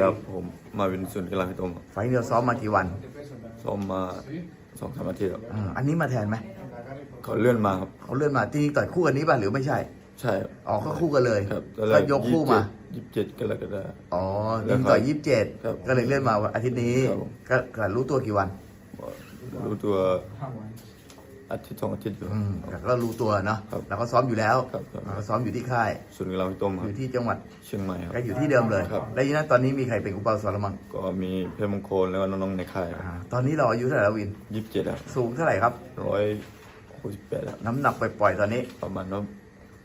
แล้วผมมาเป็นส่วนย์กีฬาพิตมครับไฟล์นี้เราซ้อมมากี่วันซ้อมมาสองสามอาทิตย์ครับอ่าอันนี้มาแทนไหมเขาเลื่อนมาครับเขาเลื่อนมาที่นี่ต่อยคู่กันนี้ป่ะหรือไม่ใช่ ใช่ครับอ๋อก็คู่กันเลยครับก็ยกคู่มา ยี่สิบเจ็ดกรกฎาคม อ๋อแล้ยิวงครับต่อยยี่สิบเจ็ดครับก็เลยเลื่อนมาวันอาทิตย์นี้ครับผม ก็ก็รู้ตัวกี่วัน รู้ตัว อาทิตย์สองอาทิตย์อยู่ อืมก็รู้ตัวเนาะครับเราก็ซ้อมอยู่แล้วครับครับ เราก็ซ้อมอยู่ที่ค่าย ส่วนย์กีฬาพิตมคอรับยู่ที่จังหวัดเชียงใหม่ครับ ก็อยู่ที่เดิมเลย ครับ แล้วยีนั้นตอนนี้มีใครเป็นกุเปาสอนมังก็มีเพชรมงคลแล้วก็น้องๆในค่ายอ่าตอนนี้เราอายุเท่าไหร่แล้ววิน ยี่สิบเจ็ดครับสูงเท่าไหร่ครับ ร้อยหกสิบแปดครับน้ำหนักปล่อยๆตอนนี้ ประมาณว่า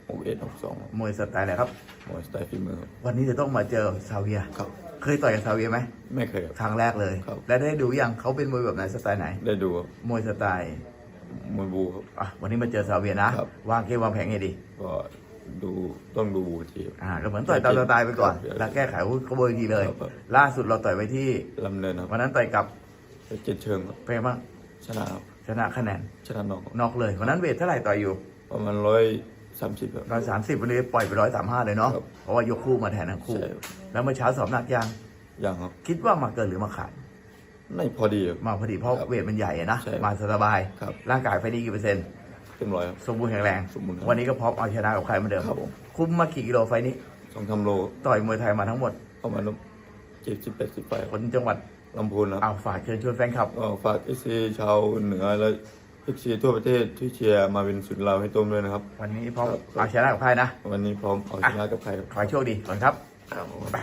หกเอ็ดหกสองมวยสไตล์อะไรครับ มวยสไตล์ฝีมือครับวันนี้จะต้องมาเจอซาเวีย ครับ เคยต่อยกับซาเวียไหมไม่เคยครับ ครั้งแรกเลย ครับ และได้ดูยังเขาเป็นมวยแบบไหนสไตล์ไหน ได้ดูครับมวยสไตล์ มวยบูครับ อะวันนี้มาเจอซาเวียนะ ครับ วางเกมวางแผนไงดี ก็ดูต้องดูบูทีครับอ่าก็เหมือนต่อยตามสไตล์ไปก่อน ครับแล้วแก้ไขวุฒิขบวนทีเลย ครับ ล่าสุดเราต่อยไว้ที่ ลำเนินครับวันนั้นต่อยกับไปเจ็ดเชิงครับเป็นไงบ้างชนะครับชนะคะแนนชนะน้องครับน็อกเลย วันนั้นเวทเท่าไหร่ต่อยอยู่ประมาณร้อยสามสิบครับ ร้อยสามสิบวันนี้ปล่อยไปร้อยสามห้าเลยเนาะ ครับเพราะว่ายกคู่มาแทนทั้งคู่ ใช่ครับแล้วเมื่อเช้าสอบหนักยังยังครับ คิดว่ามาเกินหรือมาขาด ไม่พอดีครับ มาพอดีเพราะครับเวทมันใหญ่อะนะ ใช่มาสบายครับ ร่างกายไฟนี้กี่เปอร์เซ็นต์ เต็มร้อยครับ สมบูรณ์แข็งแรง สมบูรณ์ครับวันนี้ก็พร้อมเอาชนะกับใครเหมือนเดิมครับผม คุ้มมากี่กิโลไฟนี้ สองทำโลต่อยมวยไทยมาทั้งหมด ประมาณเจ็ดสิบแปดสิบไปคนจังหวัดลำพูนนะเอาฝากเชิญชวนแฟนคลับ ก็ฝากเอซีชาวเหนือและเอซีทั่วประเทศที่เชียร์มาเป็นสุดเราให้ต้มด้วยนะครับ วันนี้พร้อมครับ เอาชนะกับใครนะ วันนี้พร้อมเอาชนะกับใครครับ ขอให้โชคดีก่อนครับไป